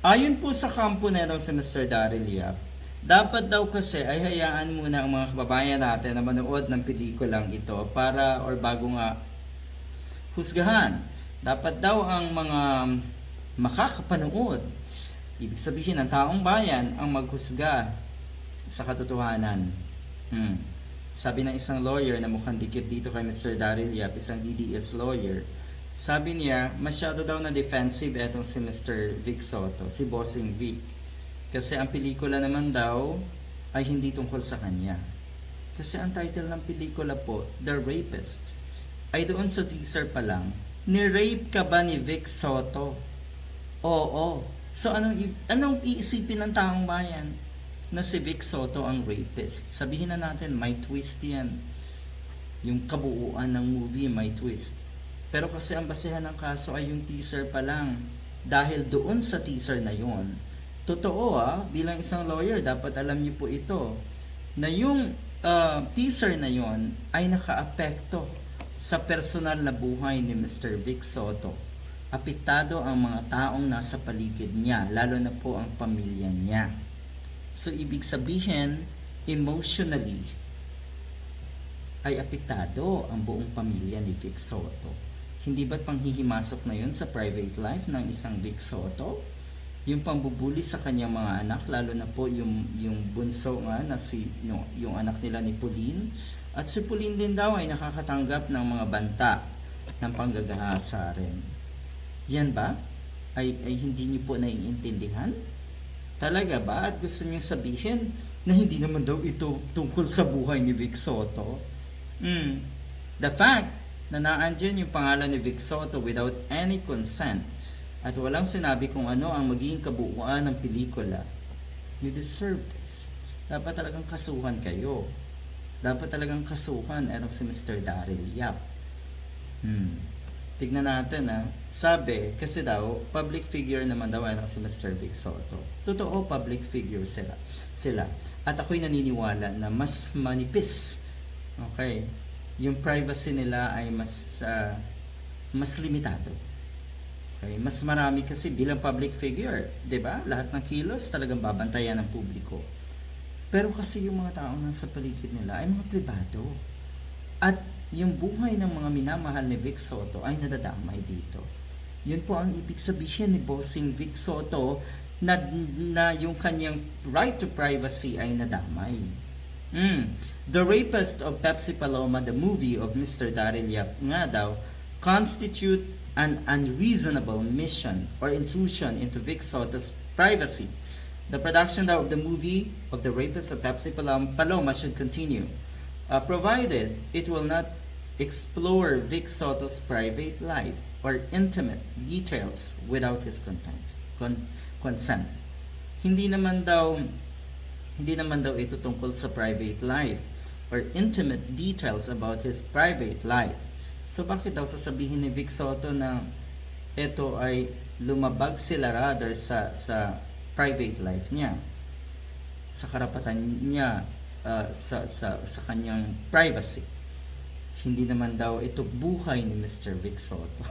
Ayon po sa kampo na si Mr. Daryl Yap, dapat daw kasi ay hayaan muna ang mga kababayan natin na manood ng pelikulang ito para or bago nga husgahan. Dapat daw ang mga makakapanood, ibig sabihin ng taong bayan ang maghusga sa katotohanan. Hmm. Sabi ng isang lawyer na mukhang dikit dito kay Mr. Daryl Yap, isang DDS lawyer, sabi niya, masyado daw na defensive etong si Mr. Vic Soto, si Bossing Vic. Kasi ang pelikula naman daw ay hindi tungkol sa kanya. Kasi ang title ng pelikula po, The Rapist, ay doon sa teaser pa lang, ni-rape ka ba ni Vic Soto? Oo. So anong, anong iisipin ng taong bayan? Na si Vic Soto ang rapist. Sabihin na natin, may twist yan. Yung kabuuan ng movie, may twist. Pero kasi ang basehan ng kaso ay yung teaser pa lang. Dahil doon sa teaser na yon, totoo ah, bilang isang lawyer, dapat alam niyo po ito, na yung ah, teaser na yon ay nakaapekto sa personal na buhay ni Mr. Vic Soto. Apektado ang mga taong nasa paligid niya, lalo na po ang pamilya niya. So, ibig sabihin, emotionally, ay apektado ang buong pamilya ni Vic Soto. Hindi ba't panghihimasok na yun sa private life ng isang Vic Soto? Yung pambubuli sa kanyang mga anak, lalo na po yung, yung bunso nga na si, yung, yung anak nila ni Pauline. At si Pauline din daw ay nakakatanggap ng mga banta ng panggagahasa rin. Yan ba? Ay, ay hindi niyo po naiintindihan? Talaga ba? At gusto niyo sabihin na hindi naman daw ito tungkol sa buhay ni Vic Soto? Mm. The fact na naandyan yung pangalan ni Vic Soto without any consent at walang sinabi kung ano ang magiging kabuuan ng pelikula, you deserve this. Dapat talagang kasuhan kayo. Dapat talagang kasuhan erong si Mr. Daryl Yap. Hmm. Tignan natin ha. Sabi, kasi daw, public figure naman daw ano si Mr. Vic Soto. Totoo, public figure sila. sila. At ako'y naniniwala na mas manipis. Okay. Yung privacy nila ay mas ah, mas limitado. Okay, mas marami kasi bilang public figure, 'di ba? Lahat ng kilos talagang babantayan ng publiko. Pero kasi yung mga tao nasa paligid nila ay mga pribado. At yung buhay ng mga minamahal ni Vic Soto ay nadadamay dito. Yun po ang ibig sabihin ni Bossing Vic Soto na, na yung kanyang right to privacy ay nadamay. Mm. The Rapist of Pepsi Paloma, the movie of Mr. Daryl Yap nga daw, constitute an unreasonable mission or intrusion into Vic Soto's privacy. The production of the movie of The Rapist of Pepsi Palom- Paloma should continue, uh, provided it will not explore Vic Soto's private life or intimate details without his consent. Con- consent. Hindi naman daw hindi naman daw ito tungkol sa private life or intimate details about his private life. So bakit daw sasabihin ni Vic Soto na ito ay lumabag sila rather sa sa private life niya sa karapatan niya uh, sa sa sa kanyang privacy. Hindi naman daw ito buhay ni Mr. Vic Soto.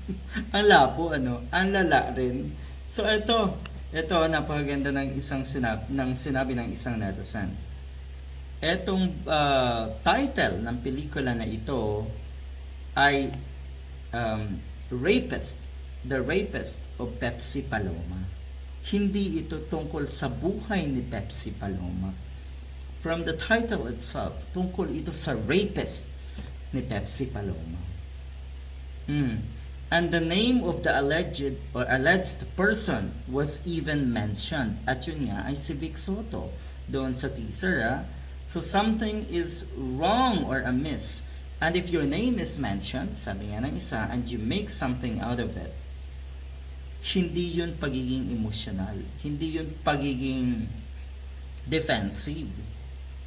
ang labo ano, ang lala rin. So ito, ito napakaganda ng isang sinab ng sinabi ng isang netizen. Etong uh, title ng pelikula na ito ay um, Rapist, The Rapist of Pepsi Paloma. Hindi ito tungkol sa buhay ni Pepsi Paloma. From the title itself, tungkol ito sa rapist ni Pepsi Paloma. Hmm. And the name of the alleged or alleged person was even mentioned. At yun nga ay si Vic Soto doon sa teaser. ah. So something is wrong or amiss. And if your name is mentioned, sabi nga ng isa, and you make something out of it, hindi yun pagiging emotional. Hindi yun pagiging defensive.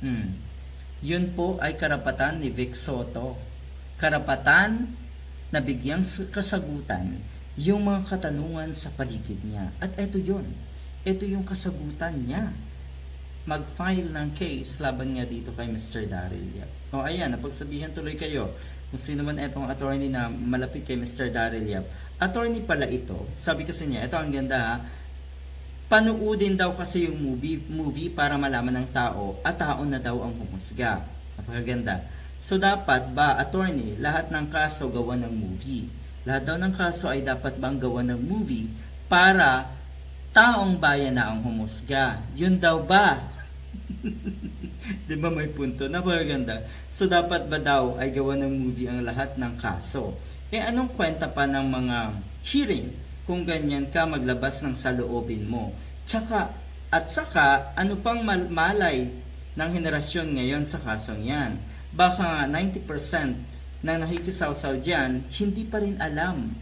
Hmm. Yun po ay karapatan ni Vic Soto. Karapatan na bigyang kasagutan yung mga katanungan sa paligid niya. At eto yun. Ito yung kasagutan niya. Mag-file ng case laban nga dito kay Mr. Daryl Yap. O ayan, napagsabihan tuloy kayo kung sino man etong attorney na malapit kay Mr. Daryl Yap. Attorney pala ito. Sabi kasi niya, ito ang ganda ha. panuudin daw kasi yung movie, movie para malaman ng tao at tao na daw ang humusga. Napakaganda. So dapat ba, attorney, lahat ng kaso gawa ng movie? Lahat daw ng kaso ay dapat bang gawa ng movie para taong bayan na ang humusga? Yun daw ba? Di ba may punto? Napakaganda. So dapat ba daw ay gawa ng movie ang lahat ng kaso? Eh anong kwenta pa ng mga hearing kung ganyan ka maglabas ng saloobin mo? Tsaka, at saka, ano pang mal- malay ng henerasyon ngayon sa kasong yan? Baka nga 90% na nakikisawsaw dyan, hindi pa rin alam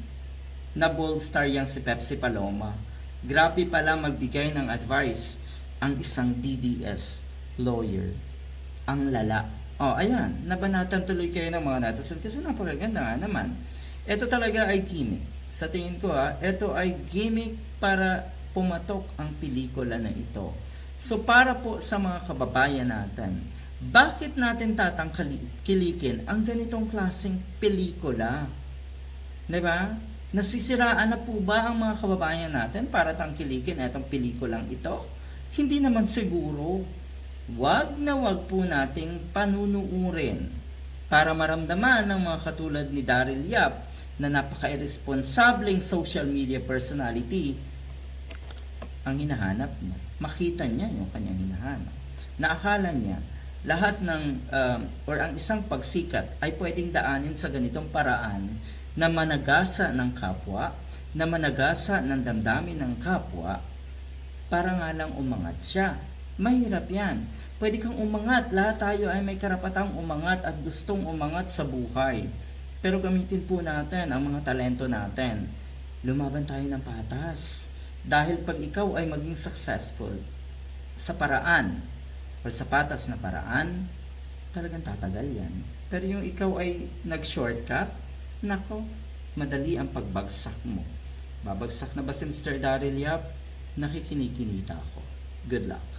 na bold star yang si Pepsi Paloma. Grabe pala magbigay ng advice ang isang DDS lawyer. Ang lala. Oh, ayan. Nabanatan tuloy kayo ng mga natasan kasi napakaganda nga naman. Ito talaga ay gimmick. Sa tingin ko ha, ito ay gimmick para pumatok ang pelikula na ito. So para po sa mga kababayan natin, bakit natin tatangkilikin ang ganitong klaseng pelikula? 'Di ba? Nasisiraan na po ba ang mga kababayan natin para tangkilikin itong pelikulang ito? Hindi naman siguro. Wag na wag po nating panunuurin para maramdaman ng mga katulad ni Daryl Yap na napaka-irresponsableng social media personality ang hinahanap niya. Makita niya yung kanyang hinahanap. Naakala niya lahat ng um, or ang isang pagsikat ay pwedeng daanin sa ganitong paraan na managasa ng kapwa, na managasa ng damdamin ng kapwa para nga lang umangat siya. Mahirap yan. Pwede kang umangat. Lahat tayo ay may karapatang umangat at gustong umangat sa buhay. Pero gamitin po natin ang mga talento natin. Lumaban tayo ng patas. Dahil pag ikaw ay maging successful sa paraan o sa patas na paraan, talagang tatagal yan. Pero yung ikaw ay nag-shortcut, nako, madali ang pagbagsak mo. Babagsak na ba si Mr. Daryl Yap? Nakikinikinita ako. Good luck.